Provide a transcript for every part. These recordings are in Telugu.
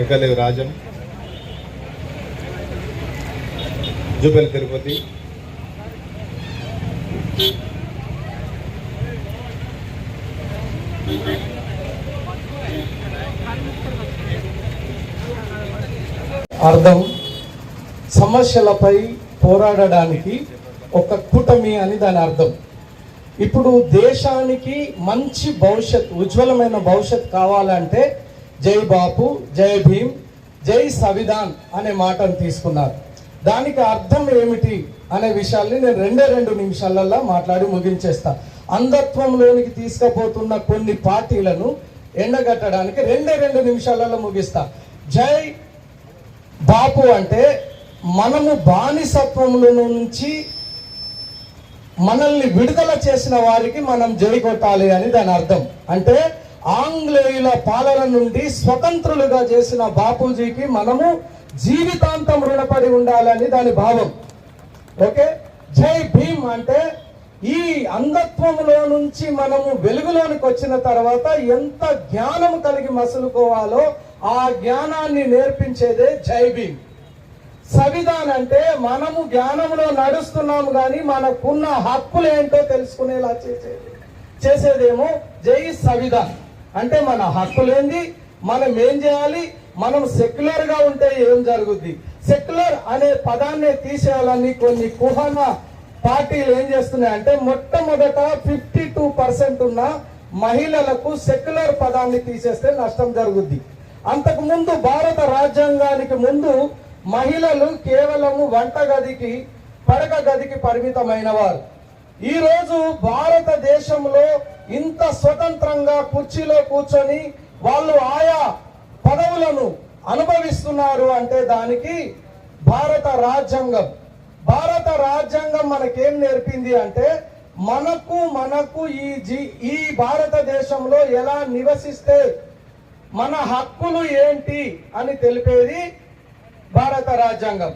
ఎక్కలేవు రాజం. జూబెల్ తిరుపతి. అర్థం. సమస్యలపై పోరాడడానికి ఒక కూటమి అని దాని అర్థం. ఇప్పుడు దేశానికి మంచి భవిష్యత్ ఉజ్వలమైన భవిష్యత్ కావాలంటే జై బాపు జై భీమ్ జై సవిధాన్ అనే మాటను తీసుకున్నారు. దానికి అర్థం ఏమిటి అనే విషయాల్ని నేను రెండే రెండు నిమిషాలలో మాట్లాడి ముగించేస్తా. అంధత్వంలోనికి తీసుకుపోతున్న కొన్ని పార్టీలను ఎండగట్టడానికి రెండే రెండు నిమిషాలలో ముగిస్తా. జై బాపు అంటే మనము బానిసత్వంలో నుంచి మనల్ని విడుదల చేసిన వారికి మనం జై కొట్టాలి అని దాని అర్థం. అంటే ఆంగ్లేయుల పాలన నుండి స్వతంత్రులుగా చేసిన బాపూజీకి మనము జీవితాంతం రుణపడి ఉండాలని దాని భావం. ఓకే? జై భీమ్ అంటే ఈ అంధత్వంలో నుంచి మనము వెలుగులోనికి వచ్చిన తర్వాత ఎంత జ్ఞానం కలిగి మసులుకోవాలో ఆ జ్ఞానాన్ని నేర్పించేదే జై భీమ్. సవిధాన్ అంటే మనము జ్ఞానంలో నడుస్తున్నాము కానీ మనకున్న హక్కులు ఏంటో తెలుసుకునేలా చేసేది. చేసేదేమో జై సవిధాన్. అంటే మన హక్కులేంది మనం ఏం చేయాలి? మనం సెక్యులర్గా ఉంటే ఏం జరుగుద్ది? సెక్యులర్ అనే పదాన్ని తీసేయాలని కొన్ని కుహన పార్టీలు ఏం చేస్తున్నాయి అంటే మొట్టమొదట ఫిఫ్టీ టూ పర్సెంట్ ఉన్న మహిళలకు సెక్యులర్ పదాన్ని తీసేస్తే నష్టం జరుగుద్ది. అంతకు ముందు భారత రాజ్యాంగానికి ముందు మహిళలు కేవలము వంట గదికి పడక గదికి పరిమితమైన వారు ఈరోజు భారతదేశంలో ఇంత స్వతంత్రంగా కుర్చీలో కూర్చొని వాళ్ళు ఆయా పదవులను అనుభవిస్తున్నారు అంటే దానికి భారత రాజ్యాంగం. భారత రాజ్యాంగం మనకేం నేర్పింది అంటే మనకు మనకు ఈ జీ ఈ భారతదేశంలో ఎలా నివసిస్తే మన హక్కులు ఏంటి అని తెలిపేది భారత రాజ్యాంగం.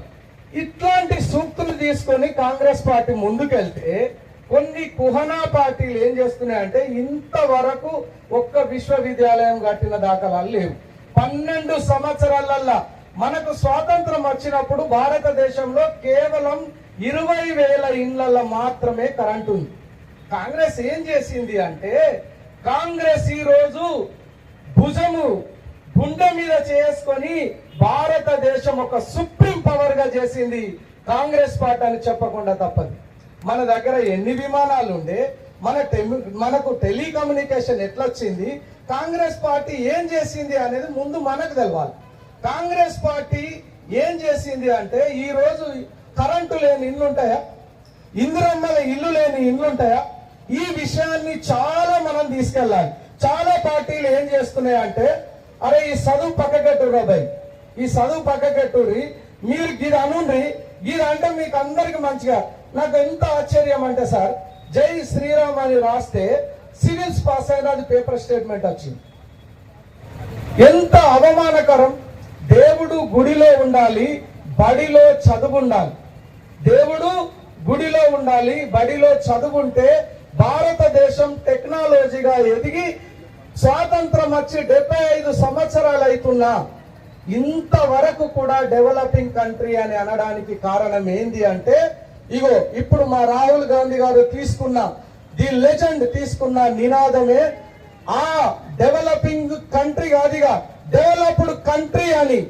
ఇట్లాంటి సూక్తులు తీసుకొని కాంగ్రెస్ పార్టీ ముందుకెళ్తే కొన్ని కుహనా పార్టీలు ఏం చేస్తున్నాయంటే ఇంతవరకు ఒక్క విశ్వవిద్యాలయం కట్టిన దాఖలాలు లేవు. పన్నెండు సంవత్సరాలల్లా మనకు స్వాతంత్రం వచ్చినప్పుడు భారతదేశంలో కేవలం ఇరవై వేల ఇండ్లలో మాత్రమే కరెంట్ ఉంది. కాంగ్రెస్ ఏం చేసింది అంటే కాంగ్రెస్ ఈ రోజు భుజము గుండె మీద చేసుకొని భారతదేశం ఒక సుప్రీం పవర్గా చేసింది కాంగ్రెస్ పార్టీ అని చెప్పకుండా తప్పదు. మన దగ్గర ఎన్ని విమానాలు ఉండే మన మనకు టెలికమ్యూనికేషన్ ఎట్లొచ్చింది? కాంగ్రెస్ పార్టీ ఏం చేసింది అనేది ముందు మనకు తెలవాలి. కాంగ్రెస్ పార్టీ ఏం చేసింది అంటే ఈ రోజు కరెంటు లేని ఇల్లు ఉంటాయా ఇందిరమ్మల ఇల్లు లేని ఇల్లు ఉంటాయా ఈ విషయాన్ని చాలా మనం తీసుకెళ్ళాలి. చాలా పార్టీలు ఏం చేస్తున్నాయి అంటే అరే ఈ చదువు పక్కకెట్టురా భయ్. ఈ చదువు పక్కకెట్టుర్రి. మీరు గిది అనుండ్రి గిది అంటే మీకు అందరికి మంచిగా నాకు ఎంత ఆశ్చర్యం అంటే సార్ జై శ్రీరామ్ అని రాస్తే సివిల్స్ పాస్ అయిన అది పేపర్ స్టేట్మెంట్ వచ్చింది. ఎంత అవమానకరం. దేవుడు గుడిలో ఉండాలి బడిలో చదువు ఉండాలి దేవుడు గుడిలో ఉండాలి బడిలో చదువుంటే భారతదేశం టెక్నాలజీగా ఎదిగి స్వాతంత్రం వచ్చి డెబ్బై ఐదు సంవత్సరాలు అవుతున్నా ఇంతవరకు కూడా డెవలపింగ్ కంట్రీ అని అనడానికి కారణం ఏంది అంటే ఇగో ఇప్పుడు మా రాహుల్ గాంధీ గారు తీసుకున్న ది లెజెండ్ తీసుకున్న నినాదమే ఆ డెవలపింగ్ కంట్రీ కాదిగా డెవలప్డ్ కంట్రీ అని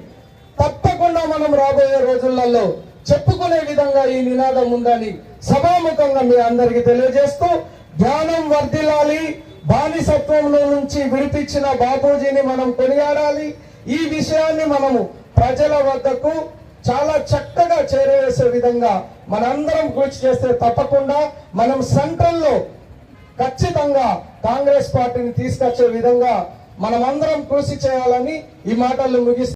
తప్పకుండా మనం రాబోయే రోజులలో చెప్పుకునే విధంగా ఈ నినాదం ఉందని సభాముఖంగా మీ అందరికి తెలియజేస్తూ జ్ఞానం వర్ధిల్లాలి బానిసత్వంలో నుంచి విడిపించిన బాపూజీని మనం కొనియాడాలి. ఈ విషయాన్ని మనము ప్రజల వద్దకు చాలా చక్కగా చేరవేసే విధంగా మనందరం కృషి చేస్తే తప్పకుండా మనం సెంట్రల్లో ఖచ్చితంగా కాంగ్రెస్ పార్టీని తీసుకొచ్చే విధంగా మనమందరం కృషి చేయాలని ఈ మాటలు ముగిస్తాం